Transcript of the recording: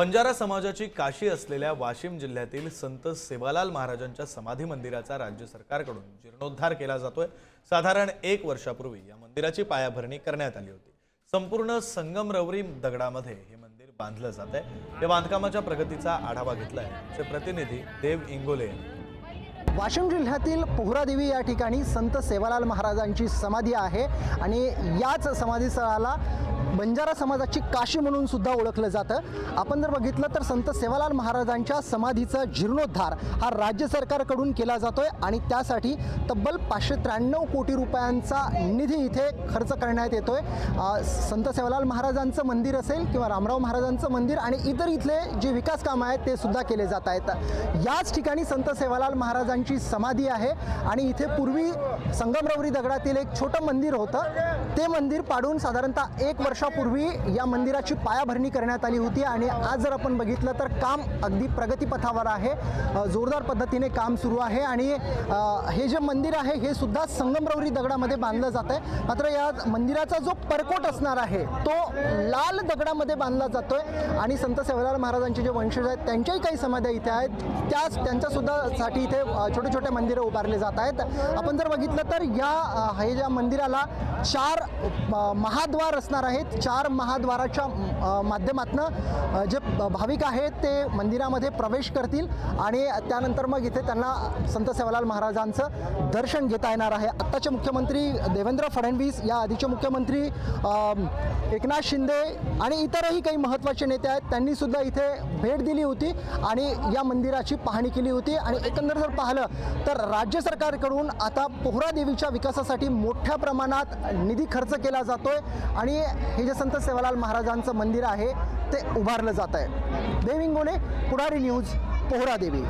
बंजारा समाजाची काशी असलेल्या वाशिम जिल्ह्यातील संत सेवालाल महाराजांच्या समाधी मंदिराचा राज्य सरकारकडून जीर्णोद्धार केला जातोय. साधारण एक वर्षापूर्वी या मंदिराची पायाभरणी करण्यात आली होती. संपूर्ण संगमरवरी दगडामध्ये हे मंदिर बांधलं जात आहे या बांधकामाच्या प्रगतीचा आढावा घेतलाय आमचे प्रतिनिधी देव इंगोले यांनी. वाशिम जिल्ह्यातील पोहरादेवी या ठिकाणी संत सेवालाल महाराजांची समाधी आहे आणि याच समाधीस्थळाला बंजारा समाजाची काशी म्हणून सुद्धा ओळखलं जातं. आपण जर बघितलं तर संत सेवालाल महाराजांच्या समाधीचा जीर्णोद्धार हा राज्य सरकारकडून केला जातोय आणि त्यासाठी तब्बल पाचशे त्र्याण्णव कोटी रुपयांचा निधी इथे खर्च करण्यात येतोय. संत सेवालाल महाराजांचं मंदिर असेल किंवा रामराव महाराजांचं मंदिर आणि इतर इथले जे विकास कामं आहेत ते सुद्धा केले जात आहेत. याच ठिकाणी संत सेवालाल महाराजांची समाधी आहे आणि इथे पूर्वी संगमरवरी दगडातील एक छोटं मंदिर होतं. ते मंदिर पाडून साधारणतः एक वर्षापूर्वी या मंदिराची पायाभरणी करण्यात आली होती आणि आज जर आपण बघितलं तर काम अगदी प्रगतीपथावर आहे. जोरदार पद्धतीने काम सुरू आहे आणि हे जे मंदिर आहे हे सुद्धा संगमरवरी दगडामध्ये बांधलं जात आहे मात्र या मंदिराचा जो परकोट असणार आहे तो लाल दगडामध्ये बांधला जातोय आणि संत सेवालाल महाराजांचे जे वंशज आहेत त्यांच्याही काही समाध्या इथे आहेत. त्याच त्यांच्यासुद्धा साठी इथे छोटे छोटे मंदिरं उभारले जात आहेत. आपण जर बघितलं तर या हे ज्या मंदिराला चार महाद्वार असणार आहेत. चार महाद्वाराच्या माध्यमातनं जे भाविक आहेत ते मंदिरामध्ये प्रवेश करतील आणि त्यानंतर मग इथे त्यांना संत सेवालाल महाराजांचं दर्शन घेता येणार आहे. आत्ताचे मुख्यमंत्री देवेंद्र फडणवीस या आधीचे मुख्यमंत्री एकनाथ शिंदे आणि इतरही काही महत्त्वाचे नेते आहेत त्यांनी सुद्धा इथे भेट दिली होती आणि या मंदिराची पाहणी केली होती. आणि एकंदर जर पाहिलं तर राज्य सरकारकडून आता पोहरा देवीच्या विकासासाठी मोठ्या प्रमाणात निधी खर्च केला जातोय आणि हे जे संत सेवालाल महाराजांचं मंदिर आहे ते उभारलं जात आहे. देविंगोले पुढारी न्यूज पोहरा देवी